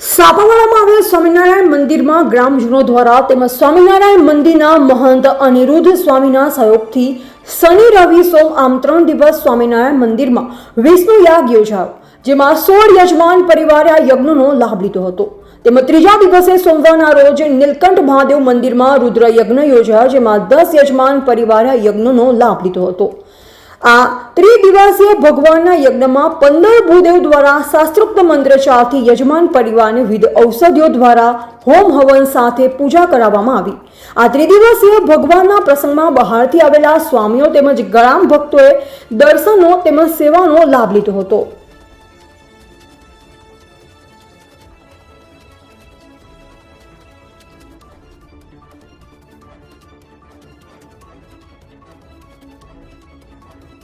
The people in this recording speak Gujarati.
સાપાવાડામાં આવેલ સ્વામિનારાયણ મંદિરમાં ગ્રામજનો દ્વારા તેમજ સ્વામિનારાયણ મંદિરના મહંત અનિરુદ્ધ સ્વામીના સહયોગથી શનિ, રવિ, સોમ આમ ત્રણ દિવસ સ્વામિનારાયણ મંદિરમાં વિષ્ણુ યાગ યોજાયો, જેમાં સોળ યજમાન પરિવારે આ યજ્ઞનો લાભ લીધો હતો. તેમજ ત્રીજા દિવસે સોમવારના રોજ નીલકંઠ મહાદેવ મંદિરમાં રુદ્ર યજ્ઞ યોજાયો, જેમાં દસ યજમાન પરિવારે યજ્ઞનો લાભ લીધો હતો. આ ત્રિદિવસીય ભગવાનના યજ્ઞમાં પંદર ભૂદેવ દ્વારા શાસ્ત્રોક્ત મંત્રચારથી યજમાન પરિવારને વિવિધ ઔષધિઓ દ્વારા હોમ હવન સાથે પૂજા કરાવવામાં આવી. આ ત્રિદિવસીય ભગવાનના પ્રસંગમાં બહારથી આવેલા સ્વામીઓ તેમજ ગ્રામ ભક્તોએ દર્શનો તેમજ સેવાનો લાભ લીધો હતો.